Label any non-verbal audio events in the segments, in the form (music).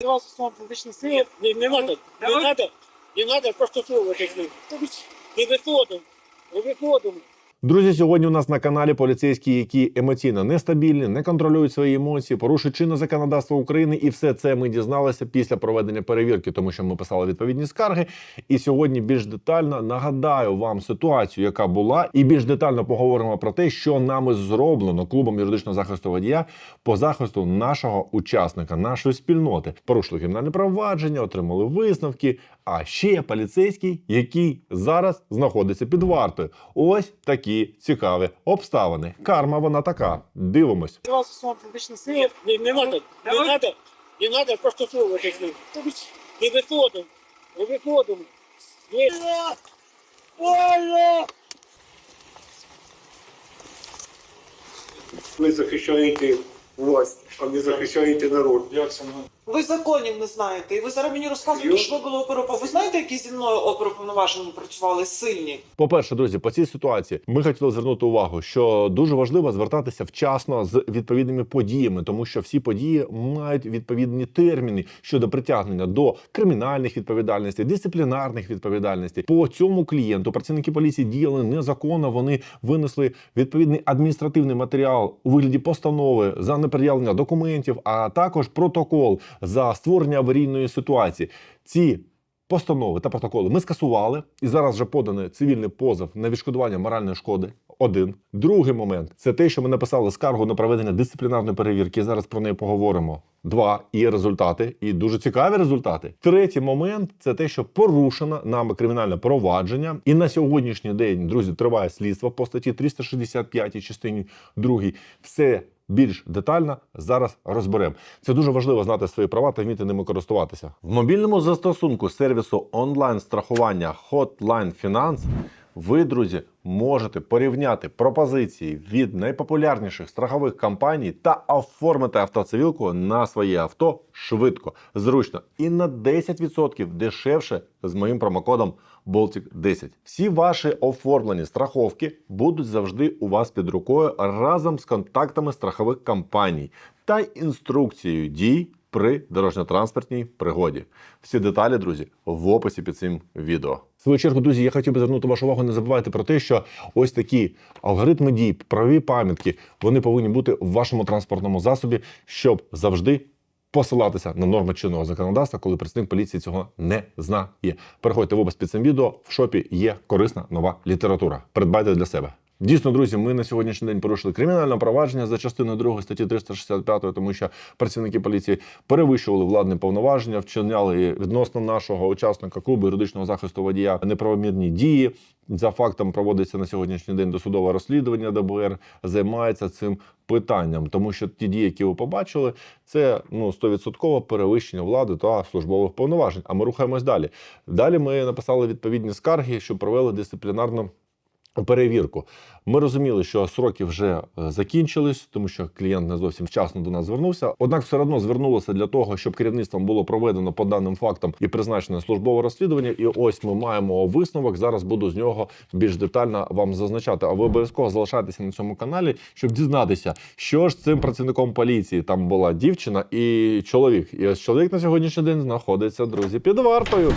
Пожалуйста, сам публичный свет. Не, не надо, не надо, не надо, просто слово такое. Не виходом, не виходом. Друзі, сьогодні у нас на каналі поліцейські, які емоційно нестабільні, не контролюють свої емоції, порушують чинне законодавство України, і все це ми дізналися після проведення перевірки, тому що ми писали відповідні скарги. І сьогодні більш детально нагадаю вам ситуацію, яка була, і більш детально поговоримо про те, що нами зроблено клубом юридичного захисту водія по захисту нашого учасника, нашої спільноти. Порушили кримінальне провадження, отримали висновки. А ще є поліцейський, який зараз знаходиться під вартою. Ось такі цікаві обставини. Карма вона така. Дивимось. Сам. Не, не надо, не Давай. не надо, просто слово. Не виходом, не виходом. Не... Ви захищаєте власть, а не захищаєте народ. Як можна? Ви законів не знаєте, і ви зараз мені розказуєте, що ви були оперуповноважені. Ви знаєте, які зі мною оперуповноважені працювали сильні? По-перше, друзі, по цій ситуації ми хотіли звернути увагу, що дуже важливо звертатися вчасно з відповідними подіями, тому що всі події мають відповідні терміни щодо притягнення до кримінальних відповідальностей, дисциплінарних відповідальностей. По цьому клієнту працівники поліції діяли незаконно. Вони винесли відповідний адміністративний матеріал у вигляді постанови за непред'явлення документів, а також протокол за створення аварійної ситуації. Ці постанови та протоколи ми скасували, і зараз вже поданий цивільний позов на відшкодування моральної шкоди. Один другий момент це те, що ми написали скаргу на проведення дисциплінарної перевірки. Зараз про неї поговоримо. Два і результати, і дуже цікаві результати. Третій момент це те, що порушено нами кримінальне провадження, і на сьогоднішній день, друзі, триває слідство по статті 365 частині 2. Все більш детально зараз розберемо. Це дуже важливо знати свої права та вміти ними користуватися. В мобільному застосунку сервісу онлайн страхування Hotline Finance ви, друзі, можете порівняти пропозиції від найпопулярніших страхових компаній та оформити автоцивілку на своє авто швидко, зручно і на 10% дешевше з моїм промокодом Baltic 10. Всі ваші оформлені страховки будуть завжди у вас під рукою разом з контактами страхових компаній та інструкцією дій при дорожньо-транспортній пригоді. Всі деталі, друзі, в описі під цим відео. В свою чергу, друзі, я хотів би звернути вашу увагу. Не забувайте про те, що ось такі алгоритми дій, правові пам'ятки, вони повинні бути в вашому транспортному засобі, щоб завжди посилатися на норми чинного законодавства, коли представник поліції цього не знає. Переходьте в опис під цим відео. В шопі є корисна нова література. Придбайте для себе. Дійсно, друзі, ми на сьогоднішній день порушили кримінальне провадження за частиною 2 статті 365, тому що працівники поліції перевищували владні повноваження, вчиняли відносно нашого учасника клубу юридичного захисту водія неправомірні дії. За фактом проводиться на сьогоднішній день досудове розслідування. ДБР займається цим питанням, тому що ті дії, які ви побачили, це ну 100% перевищення влади та службових повноважень. А ми рухаємось далі. Далі ми написали відповідні скарги, що провели дисциплінарну перевірку. Ми розуміли, що сроки вже е, закінчились, тому що клієнт не зовсім вчасно до нас звернувся. Однак, все одно звернулося для того, щоб керівництвом було проведено по даним фактам і призначене службове розслідування. І ось ми маємо висновок. Зараз буду з нього більш детально вам зазначати. А ви обов'язково залишайтеся на цьому каналі, щоб дізнатися, що ж цим працівником поліції там була дівчина і чоловік. І ось чоловік на сьогоднішній день знаходиться, друзі, під вартою.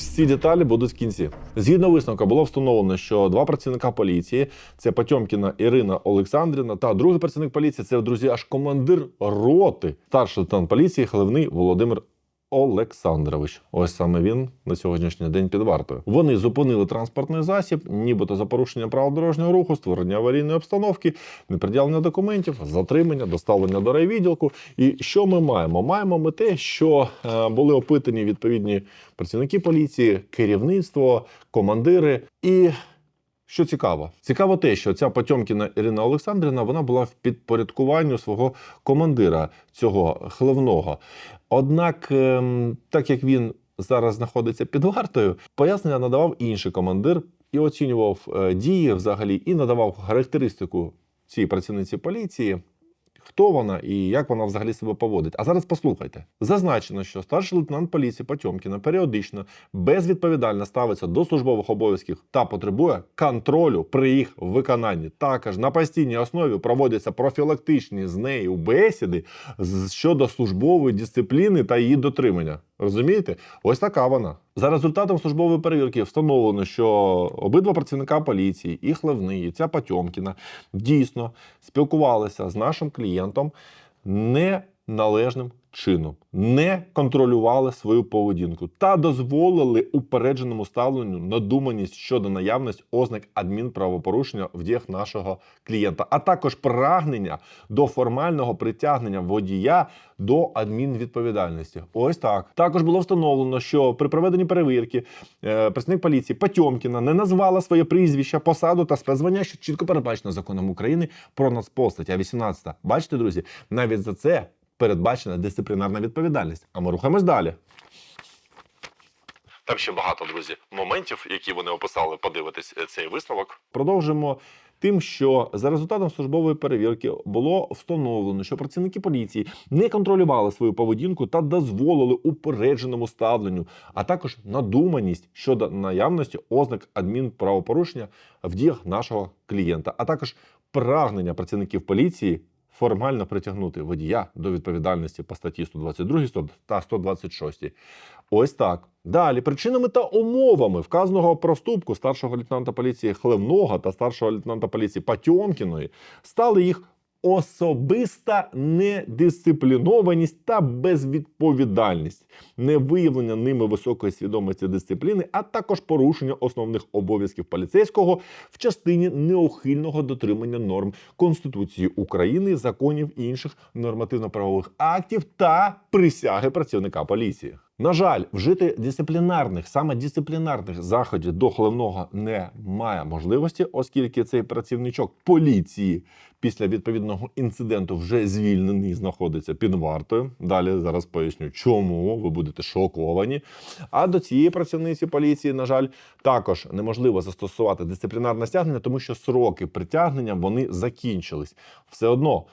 Всі деталі будуть в кінці. Згідно висновка, було встановлено, що два працівника поліції це Потьомкіна Ірина Олександрівна та другий працівник поліції це друзі, аж командир роти, старший лейтенант поліції Хливний Володимир. Олександрович, ось саме він на сьогоднішній день під вартою. Вони зупинили транспортний засіб, нібито за порушення правил дорожнього руху, створення аварійної обстановки, непред'явлення документів, затримання, доставлення до райвідділку. І що ми маємо? Маємо ми те, що е, були опитані відповідні працівники поліції, керівництво, командири і. Що цікаво, цікаво те, що ця Потьомкіна Ірина Олександрівна вона була в підпорядкуванні свого командира цього хливного. Однак, ем, так як він зараз знаходиться під вартою, пояснення надавав інший командир і оцінював е, дії взагалі, і надавав характеристику цій працівниці поліції. Хто вона і як вона взагалі себе поводить. А зараз послухайте. Зазначено, що старший лейтенант поліції Потьомкіна періодично безвідповідально ставиться до службових обов'язків та потребує контролю при їх виконанні. Також на постійній основі проводяться профілактичні з нею бесіди щодо службової дисципліни та її дотримання. Розумієте? Ось така вона. За результатом службової перевірки встановлено, що обидва працівника поліції, і Хлевний, і ця Патьомкіна дійсно спілкувалися з нашим клієнтом неналежним чином, не контролювали свою поведінку та дозволили упередженому ставленню надуманість щодо наявності ознак адмінправопорушення в діях нашого клієнта, а також прагнення до формального притягнення водія до адмінвідповідальності. Ось так. Також було встановлено, що при проведенні перевірки е, представник поліції Потьомкіна не назвала своє прізвище, посаду та спецзвання, що чітко передбачено законом України про Нацпол, стаття 18. Бачите, друзі, навіть за це передбачена дисциплінарна відповідальність. А ми рухаємось далі. Там ще багато, друзі, моментів, які вони описали, подивитись е, цей висновок. Продовжимо тим, що за результатом службової перевірки було встановлено, що працівники поліції не контролювали свою поведінку та дозволили упередженому ставленню, а також надуманість щодо наявності ознак адмінправопорушення в діях нашого клієнта, а також прагнення працівників поліції формально притягнути водія до відповідальності по статті 122 та 126. Ось так. Далі причинами та умовами вказаного проступку старшого лейтенанта поліції Хлевного та старшого лейтенанта поліції Патьомкіної стали їх особиста недисциплінованість та безвідповідальність, невиявлення ними високої свідомості дисципліни, а також порушення основних обов'язків поліцейського в частині неухильного дотримання норм Конституції України, законів і інших нормативно-правових актів та присяги працівника поліції. На жаль, вжити дисциплінарних, саме дисциплінарних заходів до хливного немає можливості, оскільки цей працівничок поліції після відповідного інциденту вже звільнений, знаходиться під вартою. Далі зараз поясню, чому ви будете шоковані. А до цієї працівниці поліції, на жаль, також неможливо застосувати дисциплінарне стягнення, тому що сроки притягнення вони закінчились. Все одно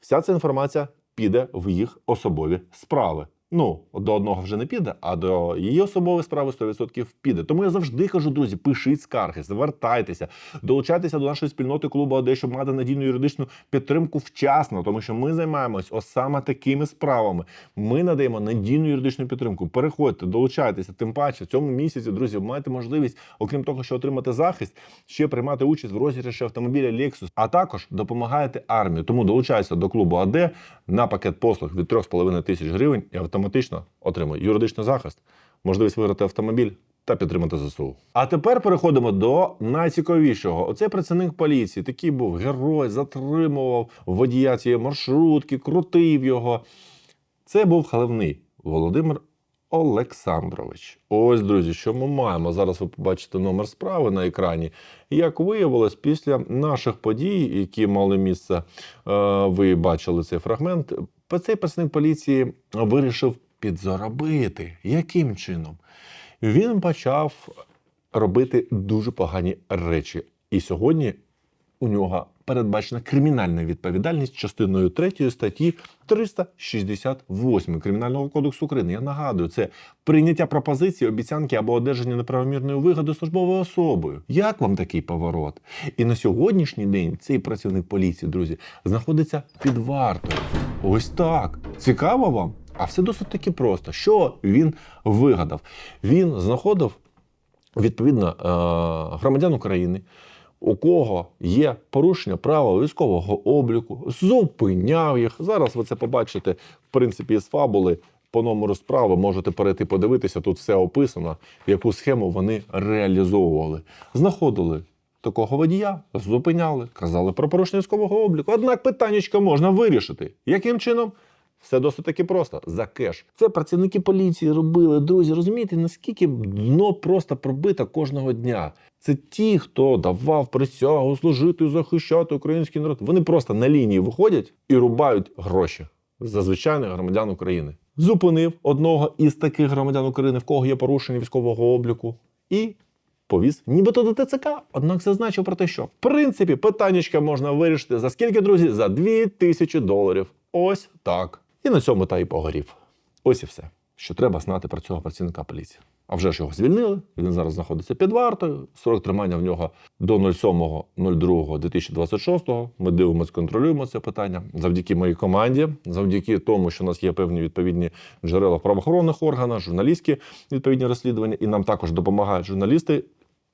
вся ця інформація піде в їх особові справи. Ну, до одного вже не піде, а до її особової справи 100% піде. Тому я завжди кажу, друзі, пишіть скарги, звертайтеся, долучайтеся до нашої спільноти клубу АД, щоб мати надійну юридичну підтримку вчасно, тому що ми займаємось ось саме такими справами. Ми надаємо надійну юридичну підтримку. Переходьте, долучайтеся. Тим паче, в цьому місяці, друзі, маєте можливість, окрім того, що отримати захист, ще приймати участь в розіграші автомобіля Lexus, а також допомагаєте армії. Тому долучайся до клубу АД на пакет послуг від 3,5 тисяч гривень і автоматично отримуй юридичний захист, можливість виграти автомобіль. Та підтримати ЗСУ. А тепер переходимо до найцікавішого. Оцей працівник поліції такий був герой, затримував водія цієї маршрутки, крутив його. Це був халивний Володимир Олександрович. Ось, друзі, що ми маємо. Зараз ви побачите номер справи на екрані. Як виявилось, після наших подій, які мали місце, е, ви бачили цей фрагмент. Цей працівник поліції вирішив підзаробити. Яким чином? Він почав робити дуже погані речі. І сьогодні у нього передбачена кримінальна відповідальність частиною 3 статті 368 Кримінального кодексу України. Я нагадую, це прийняття пропозиції, обіцянки або одержання неправомірної вигоди службовою особою. Як вам такий поворот? І на сьогоднішній день цей працівник поліції, друзі, знаходиться під вартою. Ось так. Цікаво вам? А все досить таки просто. Що він вигадав? Він знаходив відповідно е, громадян України, у кого є порушення права військового обліку, зупиняв їх. Зараз ви це побачите, в принципі, з фабули. По номеру справи можете перейти подивитися, тут все описано, яку схему вони реалізовували. Знаходили такого водія, зупиняли, казали про порушення військового обліку. Однак питаннячко можна вирішити. Яким чином? Все досить таки просто за кеш. Це працівники поліції робили. Друзі, розумієте, наскільки дно просто пробито кожного дня. Це ті, хто давав присягу служити, захищати український народ. Вони просто на лінії виходять і рубають гроші за звичайних громадян України. Зупинив одного із таких громадян України, в кого є порушення військового обліку, і повіз нібито до ТЦК. Однак зазначив про те, що в принципі питаннячка можна вирішити за скільки, друзі? За 2000 доларів. Ось так. І на цьому та й погорів. Ось і все, що треба знати про цього працівника поліції. А вже ж його звільнили. Він зараз знаходиться під вартою. Срок тримання в нього до 07.02.2026. Ми дивимося, контролюємо це питання завдяки моїй команді, завдяки тому, що у нас є певні відповідні джерела в правоохоронних органах, журналістські відповідні розслідування, і нам також допомагають журналісти.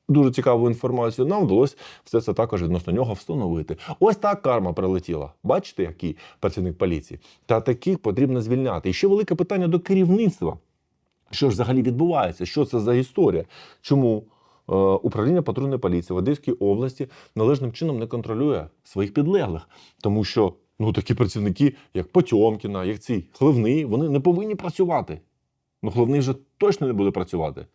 Дуже цікаву інформацію. Нам вдалося все це також відносно нього встановити. Ось так карма прилетіла. Бачите, який працівник поліції? Та таких потрібно звільняти. І ще велике питання до керівництва. Що ж взагалі відбувається? Що це за історія? Чому е, управління патрульної поліції в Одеській області належним чином не контролює своїх підлеглих? Тому що ну, такі працівники, як Потьомкіна, як ці Хливний, вони не повинні працювати. Ну, Хливний вже точно не буде працювати.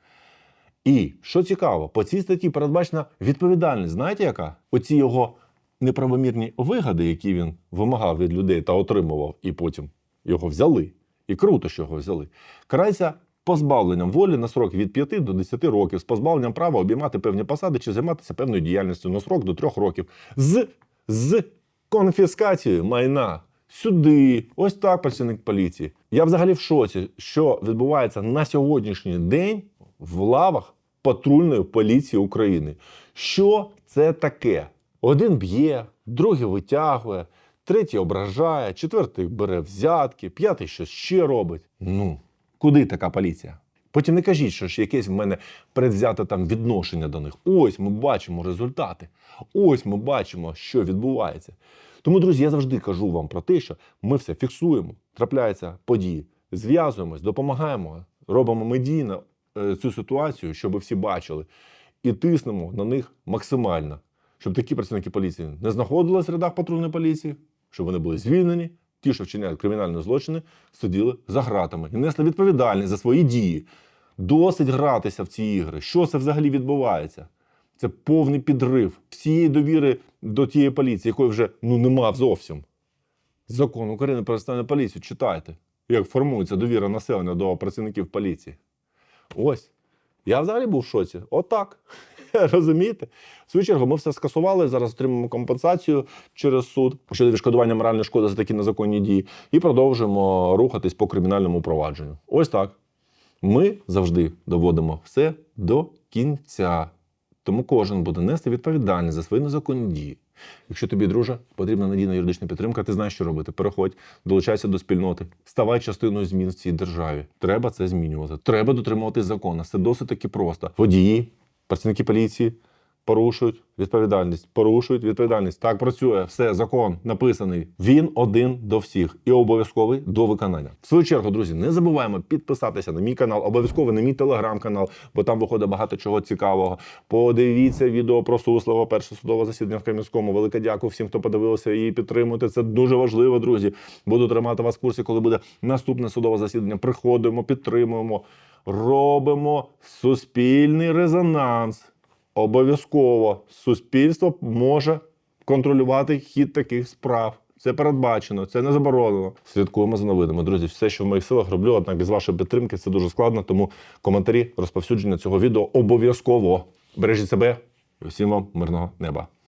І що цікаво, по цій статті передбачена відповідальність. Знаєте, яка? Оці його неправомірні вигади, які він вимагав від людей та отримував, і потім його взяли. І круто, що його взяли. Карається позбавленням волі на срок від 5 до 10 років, з позбавленням права обіймати певні посади чи займатися певною діяльністю на срок до 3 років. З, з конфіскацією майна. Сюди, ось так, працівник поліції. Я взагалі в шоці, що відбувається на сьогоднішній день в лавах патрульної поліції України. Що це таке? Один б'є, другий витягує, третій ображає, четвертий бере взятки, п'ятий щось ще робить. Ну, куди така поліція? Потім не кажіть, що ж якесь в мене предвзяте там відношення до них. Ось ми бачимо результати. Ось ми бачимо, що відбувається. Тому, друзі, я завжди кажу вам про те, що ми все фіксуємо, трапляються події, зв'язуємось, допомагаємо, робимо медійно цю ситуацію, щоб всі бачили, і тиснемо на них максимально, щоб такі працівники поліції не знаходились в рядах патрульної поліції, щоб вони були звільнені. Ті, що вчиняють кримінальні злочини, сиділи за гратами і несли відповідальність за свої дії. Досить гратися в ці ігри. Що це взагалі відбувається? Це повний підрив всієї довіри до тієї поліції, якої вже ну нема зовсім. Закон України про національну поліцію читайте, як формується довіра населення до працівників поліції. Ось. Я взагалі був в шоці. Отак. (laughs) Розумієте? В свою чергу, ми все скасували. Зараз отримаємо компенсацію через суд щодо відшкодування моральної шкоди за такі незаконні дії, і продовжуємо рухатись по кримінальному провадженню. Ось так. Ми завжди доводимо все до кінця. Тому кожен буде нести відповідальність за свої незаконні дії. Якщо тобі, друже, потрібна надійна юридична підтримка, ти знаєш, що робити. Переходь, долучайся до спільноти, ставай частиною змін в цій державі. Треба це змінювати. Треба дотримуватись закону. Це досить таки просто. Водії, працівники поліції порушують відповідальність, порушують відповідальність. Так працює все, закон написаний. Він один до всіх і обов'язковий до виконання. В свою чергу, друзі, не забуваємо підписатися на мій канал, обов'язково на мій телеграм-канал, бо там виходить багато чого цікавого. Подивіться відео про Суслова, перше судове засідання в Кам'янському. Велике дякую всім, хто подивився і підтримуєте. Це дуже важливо, друзі. Буду тримати вас в курсі, коли буде наступне судове засідання. Приходимо, підтримуємо, робимо суспільний резонанс. Обов'язково суспільство може контролювати хід таких справ. Це передбачено, це не заборонено. Слідкуємо за новинами. Друзі, все, що в моїх силах роблю, однак без вашої підтримки це дуже складно. Тому коментарі, розповсюдження цього відео обов'язково. Бережіть себе і всім вам мирного неба.